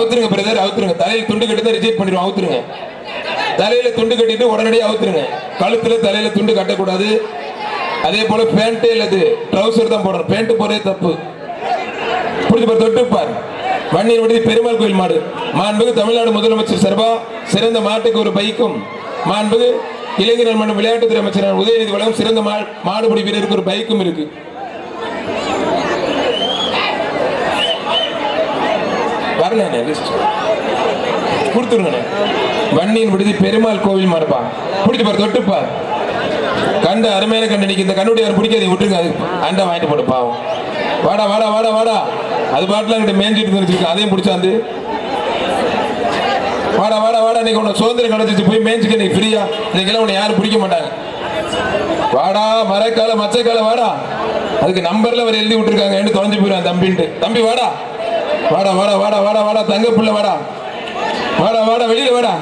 அவுத்துருங்க brother அவுத்துருங்க. தலையில துண்டு கட்டி ரிஜெக்ட் பண்ணிடுவோம் அவுத்துருங்க. தலையில துண்டு கட்டிட்டு உடனடியாக அவுத்துருங்க. கழுத்துல தலையில துண்டு கட்டக்கூடாது. அதே போல பேண்ட் இல்லது ட்ரௌசர் தான் போடணும். பேண்ட் போறதே தப்பு. புரிஞ்சு பாரு தொட்டு பாரு. வன்னியர் விடுதி பெருமாள் கோயில் மாடு. மாண்புக்கு தமிழ்நாடு முதலமைச்சர் சர்பா சிறந்த மாட்டுக்கு ஒரு பைக்கும். மாண்புக்கு இளைஞர் மன்றம் விளையாட்டுத்துறை அமைச்சர் உதயநிதி வழங்கும் சிறந்த மாடுபிடி வீரருக்கு ஒரு பைக்கும் இருக்கு. வரல லிஸ்ட் கொடுத்துருங்க வன்னியின் விடுதி பெருமாள் கோவில் மாடுப்பா பிடிச்சு பாரு தொட்டுப்பார் கண்டு அருமையான கண்டு நிக்க இந்த கண்ணுடைய பிடிக்காது விட்டுருங்க. அது அண்டை வாங்கிட்டு போட்டு பாவம். வாடா வாடா வாடா வாடா. அது பாட்டில் அங்கிட்ட மேஞ்சிட்டு இருந்துருக்கு அதையும் பிடிச்சாந்து வாடா வாடா வாடா. நீங்க உன்னை சுதந்திரம் கிடைச்சிச்சு. போய் மேய்ச்சிக்க நீ ஃப்ரீயா இன்னைக்கெல்லாம் உன்னை யாரும் பிடிக்க மாட்டாங்க. வாடா மரக்கால மச்சக்கால வாடா. அதுக்கு நம்பர்ல அவர் எழுதி விட்டுருக்காங்க. என்று தொலைஞ்சு போயிடும் தம்பின்ட்டு. தம்பி வாடா. வாடா வாடா வாடா வாடா வாடா தங்க புள்ள வாடா. வாடா வாடா வெளியில வாடா.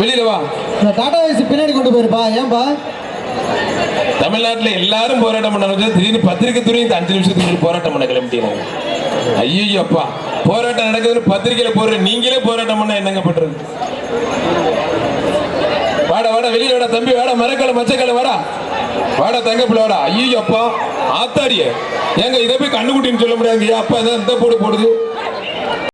வெளியில வா. இந்த டாடா ஏசி பின்னாடி கொண்டு போயிருப்பா ஏன்பா? தமிழ்நாட்டுல எல்லாரும் போராட்டம் பண்ண வச்சா திடீர்னு பத்திரிக்கை துறை இந்த அஞ்சு நிமிஷத்துக்கு போராட்டம் பண்ண கிளம்பிட்டீங்க. ஐயோ அப்பா. போராட்டம் நடக்குதுன்னு பத்திரிக்கையில போடுற நீங்களே போராட்டம் பண்ண என்னங்க பண்றது? வாடா வாடா வெளியில வாடா தம்பி வாடா மரக்கால மச்சக்கால வாடா. வாடா தங்கப்பிள்ள வாடா. ஐயோ அப்பா. ஆத்தாடிய. ஏங்க இதை போய் கண்ணுக்குட்டின்னு சொல்ல முடியாது அப்போ அதான் இந்த போடு போடுது?